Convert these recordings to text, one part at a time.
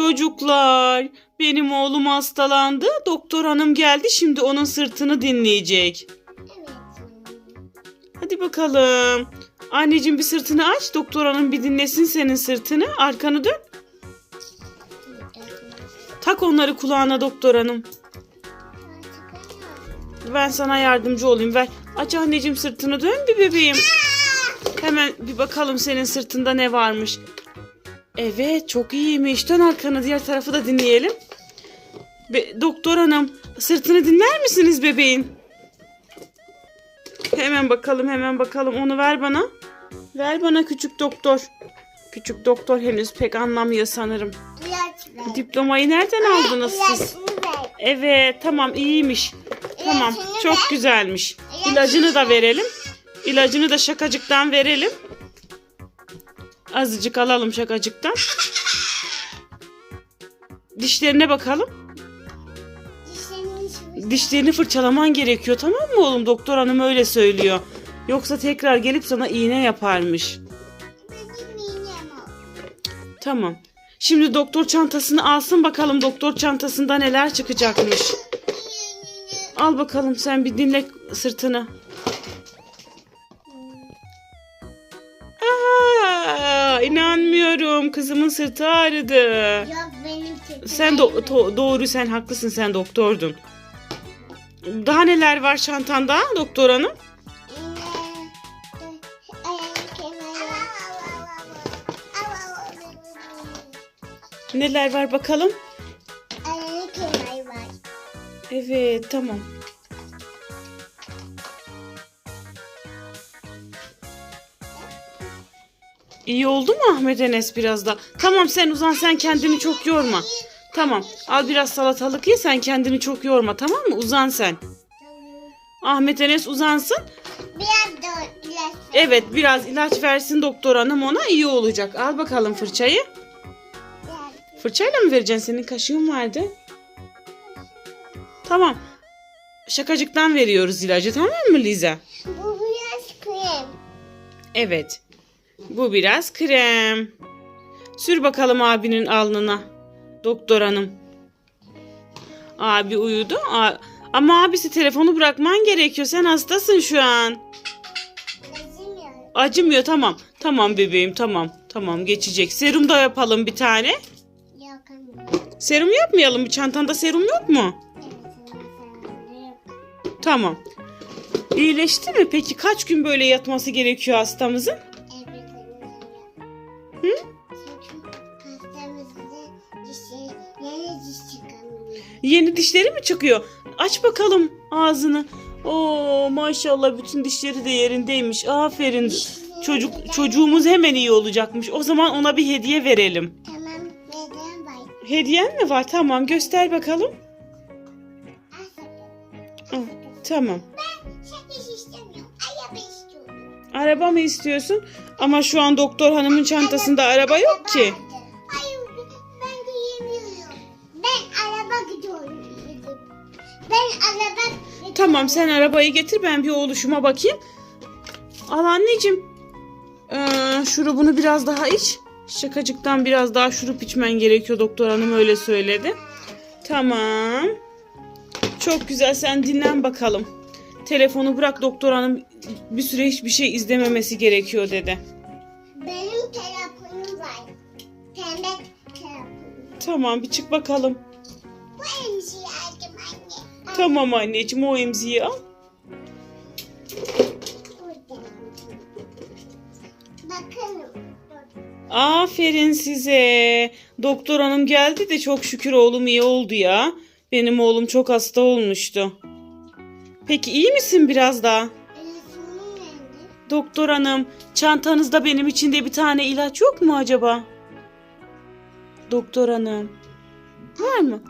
Çocuklar, benim oğlum hastalandı. Doktor hanım geldi. Şimdi onun sırtını dinleyecek. Evet. Hadi bakalım. Anneciğim bir sırtını aç. Doktor hanım bir dinlesin senin sırtını. Arkanı dön. Tak onları kulağına doktor hanım. Ben sana yardımcı olayım. Ver. Aç anneciğim sırtını dön bir bebeğim. Hemen bir bakalım senin sırtında ne varmış. Evet çok iyiymiş. Dön arkanı diğer tarafı da dinleyelim. Be- doktor hanım sırtını dinler misiniz bebeğin? Hemen bakalım hemen bakalım onu ver bana. Ver bana küçük doktor. Küçük doktor henüz pek anlamıyor sanırım. Ver. Diplomayı nereden aldınız siz? Evet tamam iyiymiş. Tamam çok güzelmiş. İlacını da verelim. İlacını da şakacıktan verelim. Azıcık alalım şakacıktan. Dişlerine bakalım. Dişlerini fırçalaman gerekiyor tamam mı oğlum? Doktor hanım öyle söylüyor. Yoksa tekrar gelip sana iğne yaparmış. Tamam. Şimdi doktor çantasını alsın bakalım doktor çantasında neler çıkacakmış. Al bakalım sen bir dinle sırtını. Aa, inanmıyorum. Kızımın sırtı ağrıdı. Yok benim sırtım. Sen do- to- doğru sen haklısın sen doktordun. Daha neler var çantanda doktor hanım? Neler var bakalım? Evet tamam. İyi oldu mu Ahmet Enes biraz da? Tamam sen uzan sen kendini çok yorma. Tamam al biraz salatalık ye sen kendini çok yorma tamam mı? Uzan sen. Ahmet Enes uzansın. Biraz da ilaç. Evet biraz ilaç versin doktor hanım ona iyi olacak. Al bakalım fırçayı. Fırçayla mı vereceksin? Senin kaşığın vardı. Tamam. Şakacıktan veriyoruz ilacı tamam mı Liza? Bu biraz krem. Evet. Bu biraz krem. Sür bakalım abinin alnına. Doktor hanım. Abi uyudu. Ama abisi telefonu bırakman gerekiyor. Sen hastasın şu an. Acımıyor. Acımıyor tamam. Tamam bebeğim tamam. Tamam geçecek. Serum da yapalım bir tane. Yok. Serum yapmayalım mı? Çantanda serum yok mu? Yok. Tamam. İyileşti mi? Peki kaç gün böyle yatması gerekiyor hastamızın? Diş çıkamıyor. Yeni dişleri mi çıkıyor? Aç bakalım ağzını. Oo maşallah bütün dişleri de yerindeymiş. Aferin. Çocuk çocuğumuz hemen iyi olacakmış. O zaman ona bir hediye verelim. Tamam neden var? Hediyen mi var? Tamam göster bakalım. Hı, Tamam. Ben şeker istemiyorum. Araba istiyorum. Araba mı istiyorsun? Ama şu an doktor hanımın çantasında araba yok ki. Araba. Tamam sen arabayı getir ben bir oğluşuma bakayım. Al anneciğim. Ee, şurubunu biraz daha iç. Şakacıktan biraz daha şurup içmen gerekiyor doktor hanım öyle söyledi. Tamam. Çok güzel sen dinlen bakalım. Telefonu bırak doktor hanım bir süre hiçbir şey izlememesi gerekiyor dedi. Benim telefonum var. Pembe telefonum. Tamam bir çık bakalım. Tamam anneciğim o emziği al. Aferin size. Doktor hanım geldi de çok şükür oğlum iyi oldu ya. Benim oğlum çok hasta olmuştu. Peki iyi misin biraz daha? Doktor hanım, çantanızda benim için de bir tane ilaç yok mu acaba? Doktor hanım. Var mı?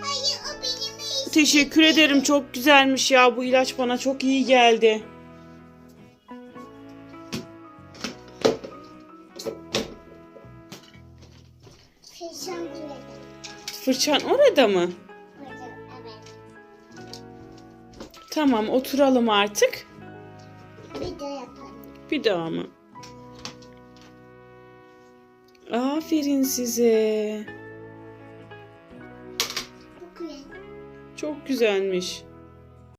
Hayır. Teşekkür ederim. Çok güzelmiş ya. Bu ilaç bana çok iyi geldi. Burada. Fırçan orada mı? Evet. Tamam, oturalım artık. Bir de yapalım. Bir daha mı? Aferin size. Güzelmiş.